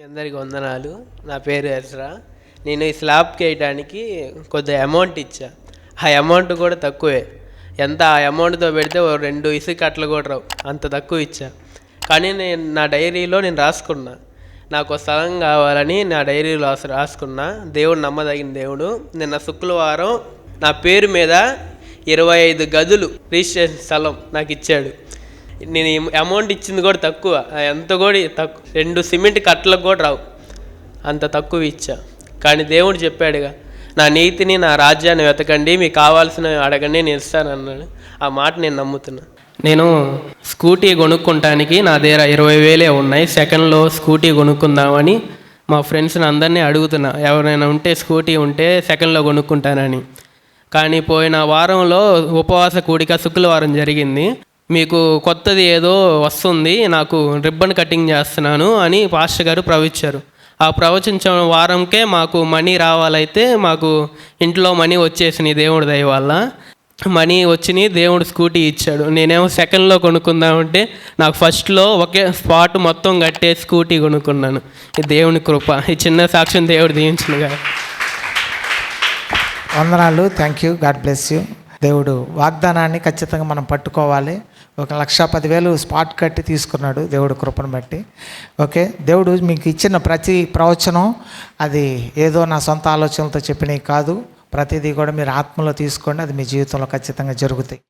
వందనాలు. నా పేరు ఎస్రా నేను ఈ స్లాబ్కి వేయడానికి కొద్దిగా అమౌంట్ ఇచ్చా. ఆ అమౌంట్ కూడా తక్కువే. ఎంత ఆ అమౌంట్తో పెడితే ఓ రెండు ఇసుక అట్లు కూడా రావు. అంత తక్కువ ఇచ్చా. కానీ నేను నా డైరీలో నేను రాసుకున్నా. నాకు స్థలం కావాలని నా డైరీలో రాసుకున్నా. దేవుడు నమ్మదగిన దేవుడు. నిన్న శుక్రవారం నా పేరు మీద ఇరవై ఐదు గదులు రిజిస్ట్రేషన్ స్థలం నాకు ఇచ్చాడు. నేను అమౌంట్ ఇచ్చింది కూడా తక్కువ. ఎంత కూడా తక్కువ రెండు సిమెంట్ కట్టలకు కూడా రావు. అంత తక్కువ ఇచ్చా. కానీ దేవుడు చెప్పాడుగా నా నీతిని నా రాజ్యాన్ని వెతకండి మీకు కావాల్సినవి అడగండి నేను ఇస్తాను అన్నాడు. ఆ మాట నేను నమ్ముతున్నా. నేను స్కూటీ కొనుక్కుంటానికి నా దగ్గర ఇరవై వేలే ఉన్నాయి. సెకండ్లో స్కూటీ కొనుక్కుందామని మా ఫ్రెండ్స్ని అందరినీ అడుగుతున్నా. ఎవరైనా ఉంటే స్కూటీ ఉంటే సెకండ్లో కొనుక్కుంటానని. కానీ పోయిన వారంలో ఉపవాస కూడిక శుక్రవారం జరిగింది. మీకు కొత్తది ఏదో వస్తుంది నాకు రిబ్బన్ కటింగ్ చేస్తున్నాను అని పాస్టర్ గారు ప్రవచించారు. ఆ ప్రవచించిన వారంకే మాకు మనీ రావాలైతే మాకు ఇంట్లో మనీ వచ్చేసినాయి దేవుడి దయ వల్ల. మనీ వచ్చినాయి దేవుడు స్కూటీ ఇచ్చాడు. నేనేమో సెకండ్లో కొనుక్కుందామంటే నాకు ఫస్ట్లో ఒకే స్పాట్ మొత్తం కట్టే స్కూటీ కొనుక్కున్నాను. ఈ దేవుని కృప ఈ చిన్న సాక్ష్యం దేవుడు దీవించినగా వందనాలు thank you God bless you దేవుడు వాగ్దానాన్ని ఖచ్చితంగా మనం పట్టుకోవాలి. ఒక లక్ష పదివేలు స్పాట్ కట్టి తీసుకున్నాడు దేవుడు కృపను బట్టి. ఓకే? దేవుడు మీకు ఇచ్చిన ప్రతి ప్రవచనం అది ఏదో నా సొంత ఆలోచనలతో చెప్పినవి కాదు. ప్రతిదీ కూడా మీరు ఆత్మలో తీసుకోండి. అది మీ జీవితంలో ఖచ్చితంగా జరుగుతాయి.